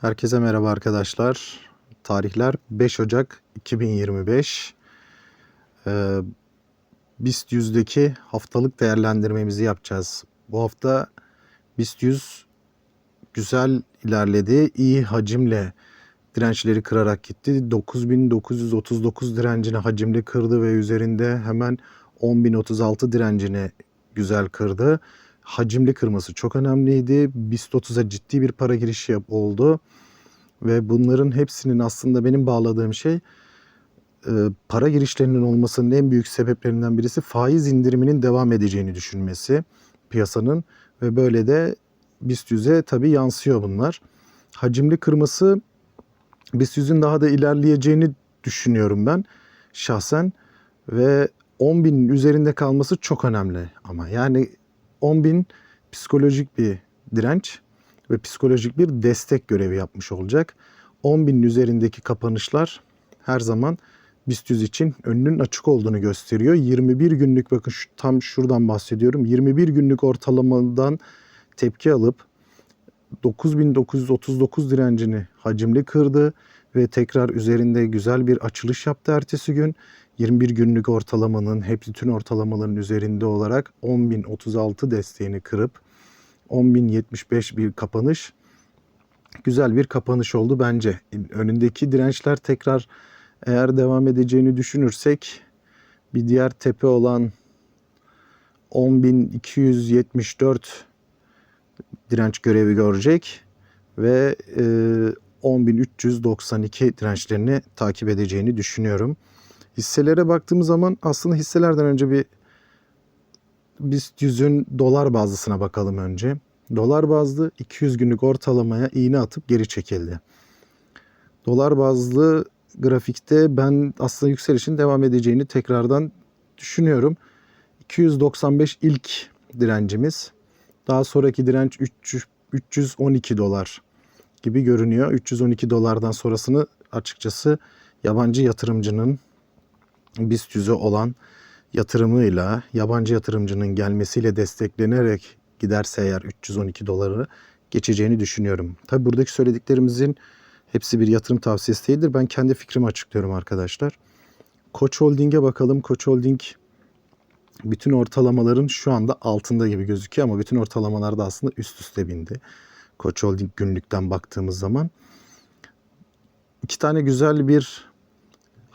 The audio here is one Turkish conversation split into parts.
Herkese merhaba arkadaşlar. Tarihler 5 Ocak 2025. Ee, BIST 100'deki haftalık değerlendirmemizi yapacağız. Bu hafta BIST 100 güzel ilerledi. İyi hacimle dirençleri kırarak gitti. 9939 direncini hacimli kırdı ve üzerinde hemen 10036 direncini güzel kırdı. Hacimli kırması çok önemliydi. BIST 30'a ciddi bir para girişi yap- oldu. Ve bunların hepsinin aslında benim bağladığım şey e, para girişlerinin olmasının en büyük sebeplerinden birisi faiz indiriminin devam edeceğini düşünmesi piyasanın ve böyle de BIST 100'e tabii yansıyor bunlar. Hacimli kırması BIST 100'ün daha da ilerleyeceğini düşünüyorum ben şahsen ve 10.000'in üzerinde kalması çok önemli ama yani 10.000 psikolojik bir direnç ve psikolojik bir destek görevi yapmış olacak. 10.000'in üzerindeki kapanışlar her zaman BIST 100 için önünün açık olduğunu gösteriyor. 21 günlük bakın şu, tam şuradan bahsediyorum. 21 günlük ortalamadan tepki alıp 9939 direncini hacimli kırdı ve tekrar üzerinde güzel bir açılış yaptı ertesi gün. 21 günlük ortalamanın hepsi bütün ortalamaların üzerinde olarak 10.036 desteğini kırıp 10.075 bir kapanış. Güzel bir kapanış oldu bence. Önündeki dirençler tekrar eğer devam edeceğini düşünürsek bir diğer tepe olan 10.274 direnç görevi görecek ve e, 10.392 dirençlerini takip edeceğini düşünüyorum. Hisselere baktığımız zaman aslında hisselerden önce bir BIST 100'ün dolar bazlısına bakalım önce. Dolar bazlı 200 günlük ortalamaya iğne atıp geri çekildi. Dolar bazlı grafikte ben aslında yükselişin devam edeceğini tekrardan düşünüyorum. 295 ilk direncimiz. Daha sonraki direnç 300, 312 dolar gibi görünüyor. 312 dolardan sonrasını açıkçası yabancı yatırımcının BIST 100'e olan yatırımıyla, yabancı yatırımcının gelmesiyle desteklenerek giderse eğer 312 doları geçeceğini düşünüyorum. Tabi buradaki söylediklerimizin hepsi bir yatırım tavsiyesi değildir. Ben kendi fikrimi açıklıyorum arkadaşlar. Koç Holding'e bakalım. Koç Holding bütün ortalamaların şu anda altında gibi gözüküyor ama bütün ortalamalar da aslında üst üste bindi. Koç Holding günlükten baktığımız zaman iki tane güzel bir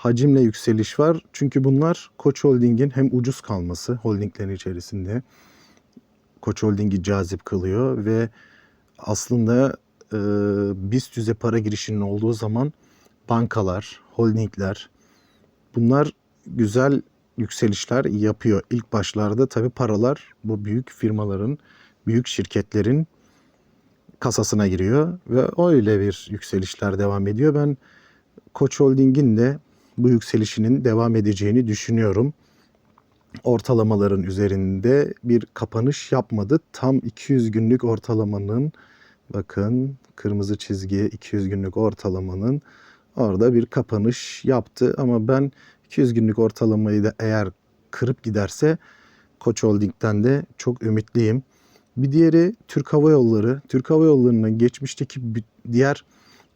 hacimle yükseliş var. Çünkü bunlar Koç Holding'in hem ucuz kalması holdinglerin içerisinde Koç Holding'i cazip kılıyor ve aslında e, BIST 100'e para girişinin olduğu zaman bankalar, holdingler bunlar güzel yükselişler yapıyor. İlk başlarda tabii paralar bu büyük firmaların, büyük şirketlerin kasasına giriyor ve öyle bir yükselişler devam ediyor. Ben Koç Holding'in de bu yükselişinin devam edeceğini düşünüyorum. Ortalamaların üzerinde bir kapanış yapmadı. Tam 200 günlük ortalamanın bakın kırmızı çizgi 200 günlük ortalamanın orada bir kapanış yaptı ama ben 200 günlük ortalamayı da eğer kırıp giderse Koç Holding'den de çok ümitliyim. Bir diğeri Türk Hava Yolları. Türk Hava Yolları'nın geçmişteki diğer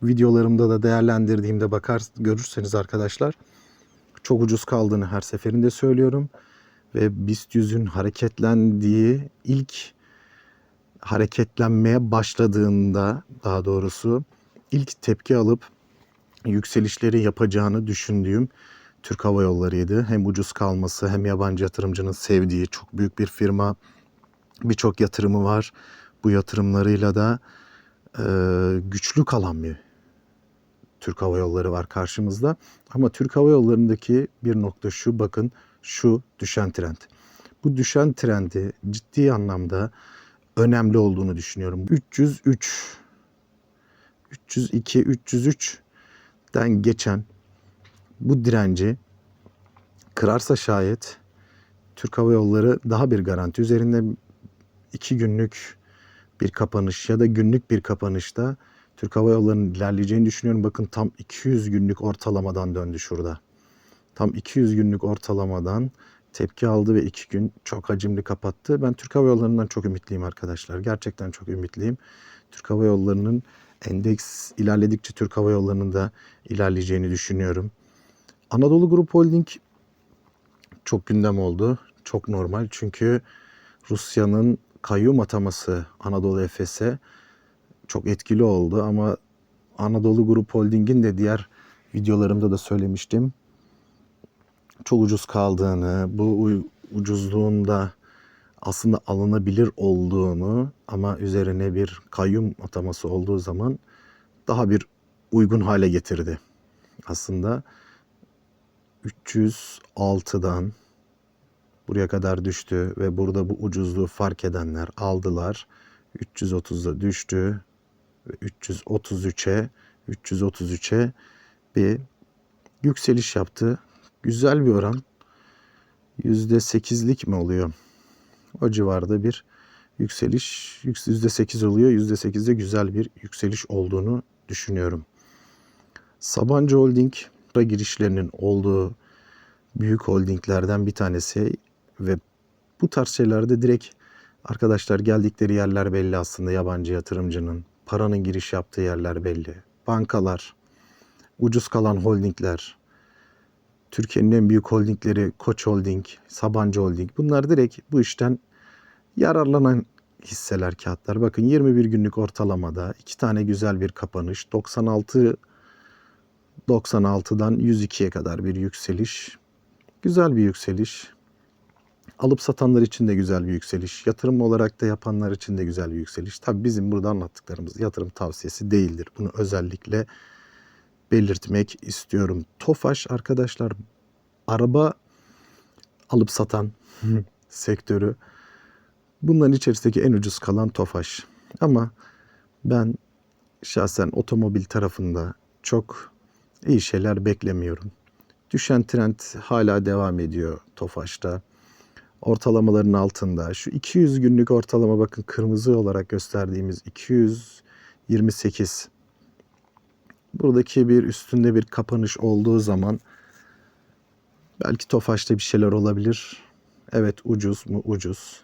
videolarımda da değerlendirdiğimde bakar görürseniz arkadaşlar çok ucuz kaldığını her seferinde söylüyorum. Ve BIST 100'ün hareketlendiği ilk hareketlenmeye başladığında daha doğrusu ilk tepki alıp yükselişleri yapacağını düşündüğüm Türk Hava Yolları'ydı. Hem ucuz kalması hem yabancı yatırımcının sevdiği çok büyük bir firma. Birçok yatırımı var. Bu yatırımlarıyla da e, güçlü kalan bir Türk Hava Yolları var karşımızda. Ama Türk Hava Yolları'ndaki bir nokta şu bakın şu düşen trend. Bu düşen trendi ciddi anlamda önemli olduğunu düşünüyorum. 303 302 303'den geçen bu direnci kırarsa şayet Türk Hava Yolları daha bir garanti üzerinde iki günlük bir kapanış ya da günlük bir kapanışta Türk Hava Yolları'nın ilerleyeceğini düşünüyorum. Bakın tam 200 günlük ortalamadan döndü şurada. Tam 200 günlük ortalamadan tepki aldı ve 2 gün çok hacimli kapattı. Ben Türk Hava Yolları'ndan çok ümitliyim arkadaşlar. Gerçekten çok ümitliyim. Türk Hava Yolları'nın Endeks ilerledikçe Türk Hava Yolları'nın da ilerleyeceğini düşünüyorum. Anadolu Grup Holding çok gündem oldu. Çok normal çünkü Rusya'nın kayyum ataması Anadolu Efes'e çok etkili oldu ama Anadolu Grup Holding'in de diğer videolarımda da söylemiştim. Çok ucuz kaldığını, bu uy- ucuzluğun da aslında alınabilir olduğunu ama üzerine bir kayyum ataması olduğu zaman daha bir uygun hale getirdi. Aslında 306'dan buraya kadar düştü ve burada bu ucuzluğu fark edenler aldılar. 330'a düştü 333'e 333'e bir yükseliş yaptı. Güzel bir oran. %8'lik mi oluyor? O civarda bir yükseliş. %8 oluyor. %8'de güzel bir yükseliş olduğunu düşünüyorum. Sabancı Holding girişlerinin olduğu büyük holdinglerden bir tanesi ve bu tarz şeylerde direkt arkadaşlar geldikleri yerler belli aslında yabancı yatırımcının. Paranın giriş yaptığı yerler belli. Bankalar, ucuz kalan holdingler, Türkiye'nin en büyük holdingleri Koç Holding, Sabancı Holding bunlar direkt bu işten yararlanan hisseler kağıtlar. Bakın 21 günlük ortalamada iki tane güzel bir kapanış. 96 96'dan 102'ye kadar bir yükseliş. Güzel bir yükseliş. Alıp satanlar için de güzel bir yükseliş. Yatırım olarak da yapanlar için de güzel bir yükseliş. Tabii bizim burada anlattıklarımız yatırım tavsiyesi değildir. Bunu özellikle belirtmek istiyorum. Tofaş arkadaşlar araba alıp satan sektörü. Bunların içerisindeki en ucuz kalan Tofaş. Ama ben şahsen otomobil tarafında çok iyi şeyler beklemiyorum. Düşen trend hala devam ediyor Tofaş'ta. Ortalamaların altında. Şu 200 günlük ortalama bakın kırmızı olarak gösterdiğimiz 228. Buradaki bir üstünde bir kapanış olduğu zaman belki Tofaş'ta bir şeyler olabilir. Evet ucuz mu ucuz.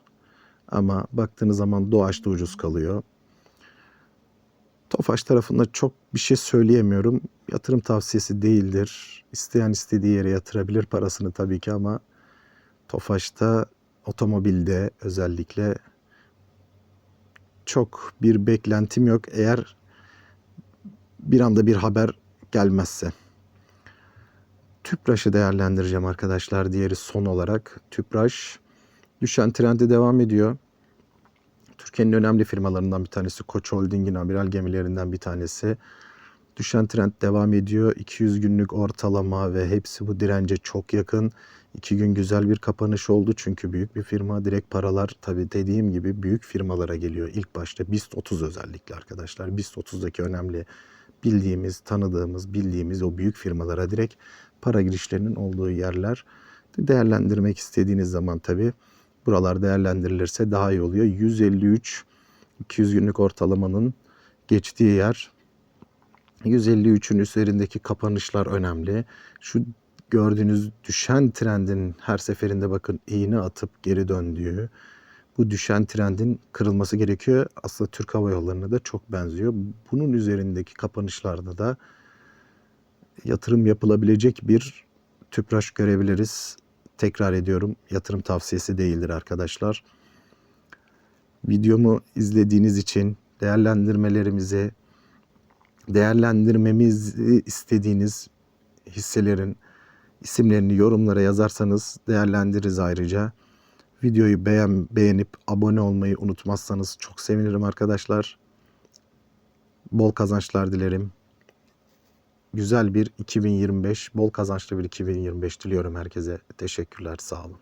Ama baktığınız zaman Doğaç da ucuz kalıyor. Tofaş tarafında çok bir şey söyleyemiyorum. Yatırım tavsiyesi değildir. İsteyen istediği yere yatırabilir parasını tabii ki ama Tofaş'ta otomobilde özellikle çok bir beklentim yok eğer bir anda bir haber gelmezse. Tüpraş'ı değerlendireceğim arkadaşlar. Diğeri son olarak. Tüpraş düşen trendi devam ediyor. Türkiye'nin önemli firmalarından bir tanesi. Koç Holding'in amiral gemilerinden bir tanesi. Düşen trend devam ediyor. 200 günlük ortalama ve hepsi bu dirence çok yakın. İki gün güzel bir kapanış oldu çünkü büyük bir firma direkt paralar tabii dediğim gibi büyük firmalara geliyor. İlk başta BIST 30 özellikle arkadaşlar. BIST 30'daki önemli bildiğimiz, tanıdığımız, bildiğimiz o büyük firmalara direkt para girişlerinin olduğu yerler. Değerlendirmek istediğiniz zaman tabii buralar değerlendirilirse daha iyi oluyor. 153 200 günlük ortalamanın geçtiği yer 153'ün üzerindeki kapanışlar önemli. Şu gördüğünüz düşen trendin her seferinde bakın iğne atıp geri döndüğü bu düşen trendin kırılması gerekiyor. Aslında Türk Hava Yolları'na da çok benziyor. Bunun üzerindeki kapanışlarda da yatırım yapılabilecek bir tüpraş görebiliriz. Tekrar ediyorum yatırım tavsiyesi değildir arkadaşlar. Videomu izlediğiniz için değerlendirmelerimizi değerlendirmemizi istediğiniz hisselerin isimlerini yorumlara yazarsanız değerlendiririz ayrıca. Videoyu beğen, beğenip abone olmayı unutmazsanız çok sevinirim arkadaşlar. Bol kazançlar dilerim. Güzel bir 2025, bol kazançlı bir 2025 diliyorum herkese. Teşekkürler, sağ olun.